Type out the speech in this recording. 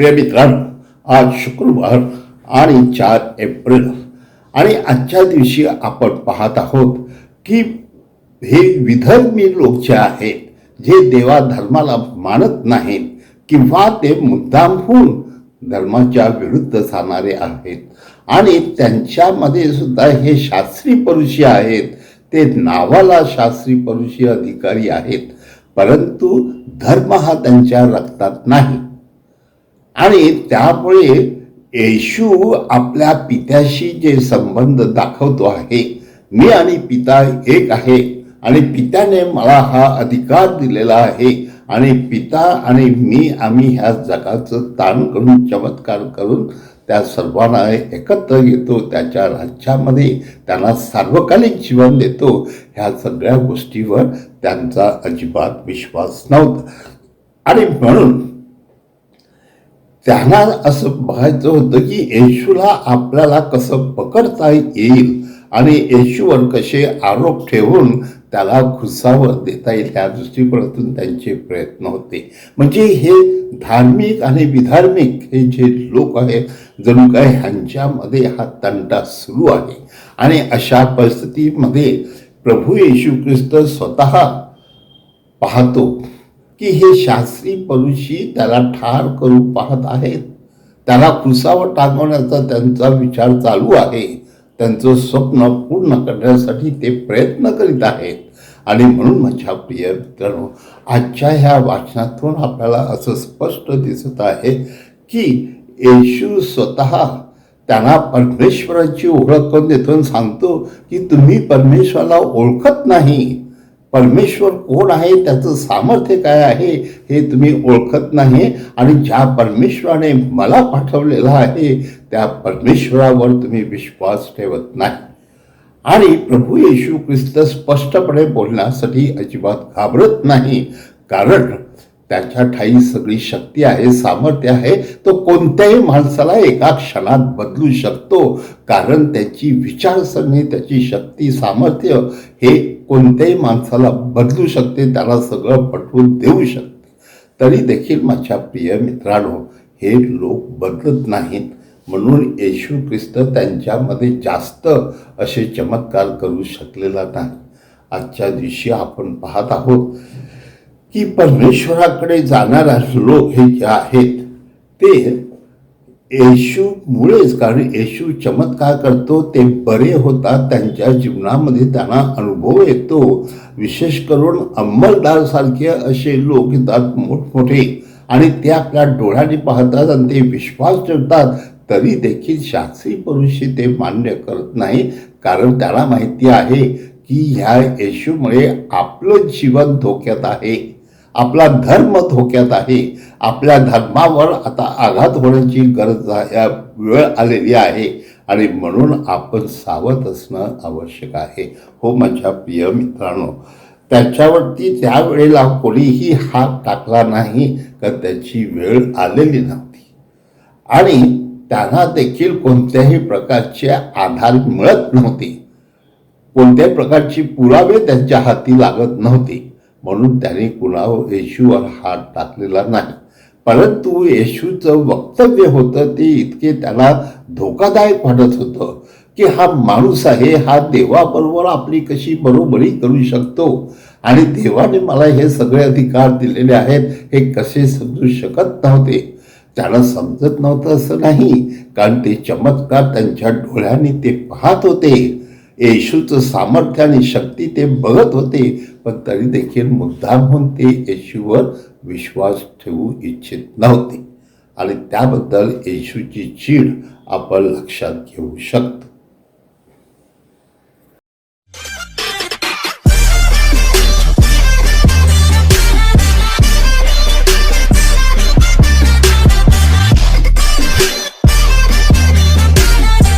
प्रिय मित्रांनो आज शुक्रवार आणि चार एप्रिल. आणि आजच्या दिवशी आपण पाहत आहोत की हे विधर्मी लोक जे आहेत जे देवा धर्माला मानत नाहीत किंवा ते मुद्दाम होऊन धर्माच्या विरुद्ध जाणारे आहेत आणि त्यांच्यामध्ये सुद्धा हे शास्त्री परुषी आहेत ते नावाला शास्त्री परुषी अधिकारी आहेत परंतु धर्म हा त्यांच्या रक्तात नाही. आणि त्यामुळे येशू आपल्या पित्याशी जे संबंध दाखवतो आहे मी आणि पिता एक आहे आणि पित्याने मला हा अधिकार दिलेला आहे आणि पिता आणि मी आम्ही ह्या जगाचं ताण करून चमत्कार करून त्या सर्वांना एकत्र येतो त्याच्या राज्यामध्ये त्यांना सार्वकालिक जीवन देतो ह्या सगळ्या गोष्टीवर त्यांचा अजिबात विश्वास नव्हता. आणि म्हणून त्यांना असं बघायचं होतं की येशूला आपल्याला कसं पकडता येईल आणि येशूवर कसे आरोप ठेवून त्याला घुसावर देता येईल ह्या दृष्टिकोनातून त्यांचे प्रयत्न होते. म्हणजे हे धार्मिक आणि विधार्मिक हे जे लोक आहेत जणू काय ह्यांच्यामध्ये हा तंटा सुरू आहे. आणि अशा परिस्थितीमध्ये प्रभू येशू ख्रिस्त स्वतः पाहतो. की हे शास्त्री परुषी त्याला ठार करू पाहत आहेत. त्याला कुसावर टाकवण्याचा त्यांचा विचार चालू आहे. त्यांचं स्वप्न पूर्ण करण्यासाठी ते प्रयत्न करीत आहेत. आणि म्हणून माझ्या प्रिय मित्रांनो आजच्या ह्या वाचनातून आपल्याला असं स्पष्ट दिसत आहे की येशू स्वतः त्यांना परमेश्वराची ओळख करून देतो सांगतो की तुम्ही परमेश्वराला ओळखत नाही. परमेश्वर कोण आहे त्याचं सामर्थ्य काय आहे हे तुम्ही ओळखत नाही. आणि ज्या परमेश्वराने मला पाठवलेला आहे त्या परमेश्वरावर तुम्ही विश्वास ठेवत नाही. आणि प्रभू येशू ख्रिस्त स्पष्टपणे बोलण्यासाठी अजिबात घाबरत नाही. कारण त्याच्या ठाई सगळी शक्ती आहे सामर्थ्य आहे. तो कोणत्याही माणसाला एका क्षणात बदलू शकतो. कारण त्याची विचारसरणी त्याची शक्ती सामर्थ्य हे कोणत्याही माणसाला बदलू शकते त्याला सगळं पटवून देऊ शकते. तरी देखील माझ्या प्रिय मित्रांनो हे लोक बदलत नाहीत. म्हणून येशू ख्रिस्त त्यांच्यामध्ये जास्त असे चमत्कार करू शकलेला नाही. आजच्या दिवशी आपण पाहत आहोत की परमेश्वराकडे जाणारा लोक हे जे आहेत ते येशूमुळेच कारण येशू चमत्कार करतो ते बरे होतात त्यांच्या जीवनामध्ये त्यांना अनुभव येतो. विशेष करून अंमलदारसारखे असे लोक येतात मोठमोठे आणि ते आपल्या डोळ्याने पाहतात आणि ते विश्वास ठेवतात तरी देखील शास्त्री पुरुषी ते मान्य करत नाही. कारण त्याला माहिती आहे की ह्या येशूमुळे आपलं जीवन धोक्यात आहे. आपला धर्म धोक्यात आहे. आपल्या धर्मावर आता आघात होण्याची गरज या वेळ आलेली आहे. आणि म्हणून आपण सावध असणं आवश्यक आहे. हो माझ्या प्रिय मित्रांनो त्याच्यावरती त्यावेळेला कोणीही हात टाकला नाही तर त्याची वेळ आलेली नव्हती. आणि त्यांना देखील कोणत्याही प्रकारचे आधार मिळत नव्हते. कोणत्याही प्रकारची पुरावे त्यांच्या हाती लागत नव्हते. म्हणून त्याने कुणावर येशूवर हात टाकलेला नाही. परंतु येशूचं वक्तव्य होतं ते इतके त्याला धोकादायक वाटत होतं की हा माणूस आहे हा देवाबरोबर आपली कशी बरोबरी करू शकतो? आणि देवाने मला हे सगळे अधिकार दिलेले आहेत हे कसे समजू शकत नव्हते? त्याला समजत नव्हतं असं नाही कारण ते चमत्कार त्यांच्या डोळ्यांनी ते पाहत होते. येशूचं सामर्थ्य आणि शक्ती ते बघत होते पण तरी देखील मुद्दामहून ते येशूवर विश्वास ठेवू इच्छित नव्हते. आणि त्याबद्दल येशूची चीड आपण लक्षात घेऊ शकतो.